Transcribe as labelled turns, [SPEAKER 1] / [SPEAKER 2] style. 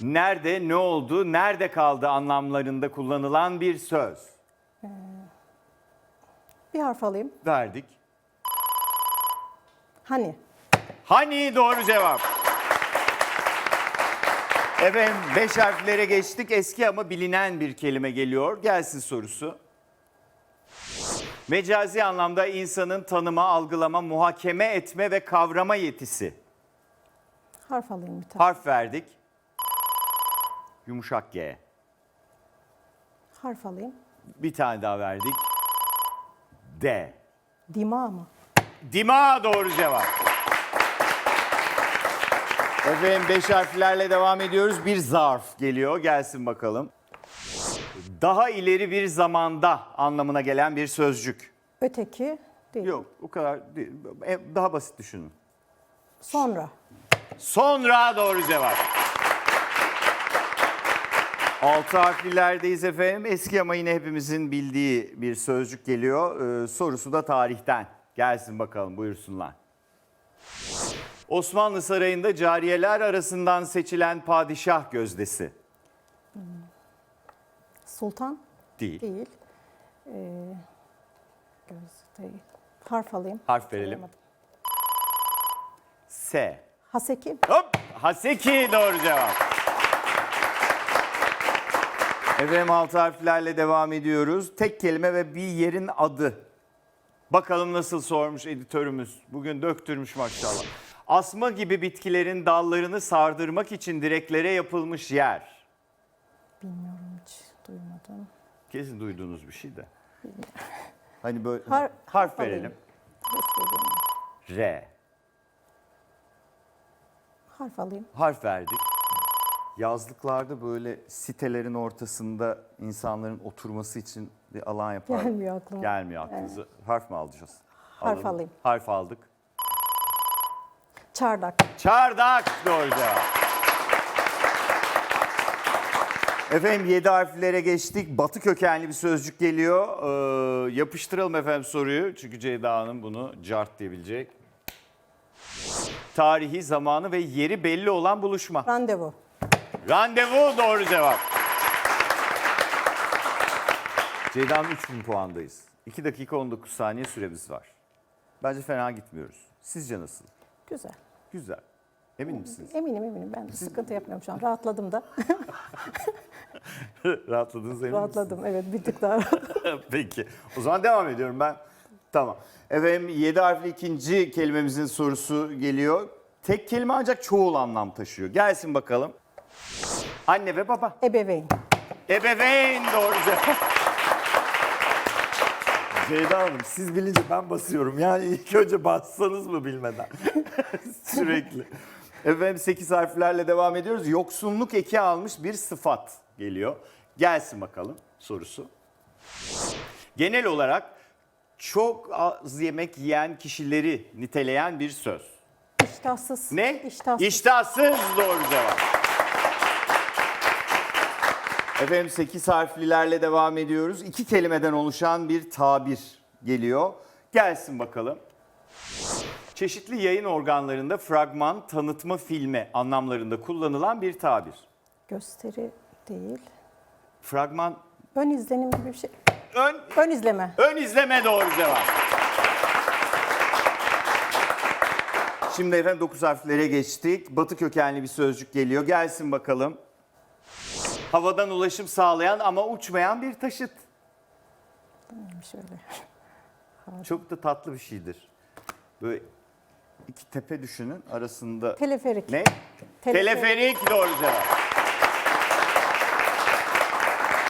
[SPEAKER 1] Nerede, ne oldu, nerede kaldı anlamlarında kullanılan bir söz.
[SPEAKER 2] Bir harf alayım.
[SPEAKER 1] Verdik.
[SPEAKER 2] Hani.
[SPEAKER 1] Hani doğru cevap. Efendim beş harflere geçtik. Eski ama bilinen bir kelime geliyor. Gelsin sorusu. Mecazi anlamda insanın tanıma, algılama, muhakeme etme ve kavrama yetisi.
[SPEAKER 2] Harf alayım bir tane.
[SPEAKER 1] Harf verdik. Yumuşak G.
[SPEAKER 2] Harf alayım.
[SPEAKER 1] Bir tane daha verdik. D.
[SPEAKER 2] Dima mı?
[SPEAKER 1] Dima doğru cevap. Efendim beş harflerle devam ediyoruz. Bir zarf geliyor. Gelsin bakalım. Daha ileri bir zamanda anlamına gelen bir sözcük.
[SPEAKER 2] Öteki değil.
[SPEAKER 1] Yok o kadar değil. E, Daha basit düşünün.
[SPEAKER 2] Sonra.
[SPEAKER 1] Sonra doğru cevap. Altı harflilerdeyiz efendim. Eski ama yine hepimizin bildiği bir sözcük geliyor. Ee, sorusu da tarihten. Gelsin bakalım buyursunlar. Osmanlı Sarayı'nda cariyeler arasından seçilen padişah gözdesi.
[SPEAKER 2] Sultan
[SPEAKER 1] Değil.
[SPEAKER 2] değil. Ee, göz değil. Harf alayım.
[SPEAKER 1] Harf verelim.
[SPEAKER 2] Sayamadım.
[SPEAKER 1] S.
[SPEAKER 2] Haseki.
[SPEAKER 1] Hop! Haseki doğru cevap. Efendim altı harflerle devam ediyoruz. Tek kelime ve bir yerin adı. Bakalım nasıl sormuş editörümüz. Bugün döktürmüş maşallah. Asma gibi bitkilerin dallarını sardırmak için direklere yapılmış yer.
[SPEAKER 2] Bilmiyorum hiç duymadım.
[SPEAKER 1] Kesin duyduğunuz bir şey de. Hani böyle
[SPEAKER 2] Har-
[SPEAKER 1] harf
[SPEAKER 2] alayım.
[SPEAKER 1] verelim.
[SPEAKER 2] Harf vereyim.
[SPEAKER 1] R.
[SPEAKER 2] Harf alayım.
[SPEAKER 1] Harf verdik. Yazlıklarda böyle sitelerin ortasında insanların oturması için bir alan yapar.
[SPEAKER 2] Gelmiyor aklıma.
[SPEAKER 1] Gelmiyor aklınıza. Harf mi alacağız?
[SPEAKER 2] Harf
[SPEAKER 1] Alalım.
[SPEAKER 2] alayım.
[SPEAKER 1] Harf aldık.
[SPEAKER 2] Çardak.
[SPEAKER 1] Çardak doğru cevap. Efendim 7 harflere geçtik. Batı kökenli bir sözcük geliyor. Ee, yapıştıralım efendim soruyu. Çünkü Ceyda Hanım bunu cart diyebilecek. Tarihi, zamanı ve yeri belli olan buluşma.
[SPEAKER 2] Randevu.
[SPEAKER 1] Randevu doğru cevap. Ceyda Hanım 3000 puandayız. 2 dakika 19 saniye süremiz var. Bence fena gitmiyoruz. Sizce nasıl?
[SPEAKER 2] Güzel.
[SPEAKER 1] Güzel. Emin misiniz?
[SPEAKER 2] Eminim eminim. Ben sıkıntı yapmıyorum şu an. Rahatladım da.
[SPEAKER 1] Rahatladınız emin
[SPEAKER 2] Rahatladım. Evet bir tık daha
[SPEAKER 1] misiniz? Peki. O zaman devam ediyorum ben. Tamam. Efendim 7 harfli ikinci kelimemizin sorusu geliyor. Tek kelime ancak çoğul anlam taşıyor. Gelsin bakalım. Anne ve baba.
[SPEAKER 2] Ebeveyn.
[SPEAKER 1] Ebeveyn doğru cevap. Ceyda Hanım siz bilince ben basıyorum. Yani ilk önce bassanız mı bilmeden. Sürekli. Efendim 8 harflerle devam ediyoruz. Yoksunluk eki almış bir sıfat geliyor. Gelsin bakalım sorusu. Genel olarak çok az yemek yiyen kişileri niteleyen bir söz.
[SPEAKER 2] İştahsız.
[SPEAKER 1] Ne?
[SPEAKER 2] İştahsız.
[SPEAKER 1] İştahsız doğru cevap. Efendim 8 harflilerle devam ediyoruz. İki kelimeden oluşan bir tabir geliyor. Gelsin bakalım. Çeşitli yayın organlarında fragman, tanıtma filmi anlamlarında kullanılan bir tabir.
[SPEAKER 2] Gösteri değil.
[SPEAKER 1] Fragman,
[SPEAKER 2] Ön izlenim gibi bir şey.
[SPEAKER 1] ön,
[SPEAKER 2] Ön izleme.
[SPEAKER 1] ön izleme doğru cevap. Şimdi efendim 9 harflere geçtik. Batı kökenli bir sözcük geliyor. Gelsin bakalım. Havadan ulaşım sağlayan ama uçmayan bir taşıt.
[SPEAKER 2] Şöyle.
[SPEAKER 1] Çok da tatlı bir şeydir. Böyle iki tepe düşünün arasında
[SPEAKER 2] Teleferik.
[SPEAKER 1] ne?
[SPEAKER 2] Teleferik.
[SPEAKER 1] Teleferik doğru cevap.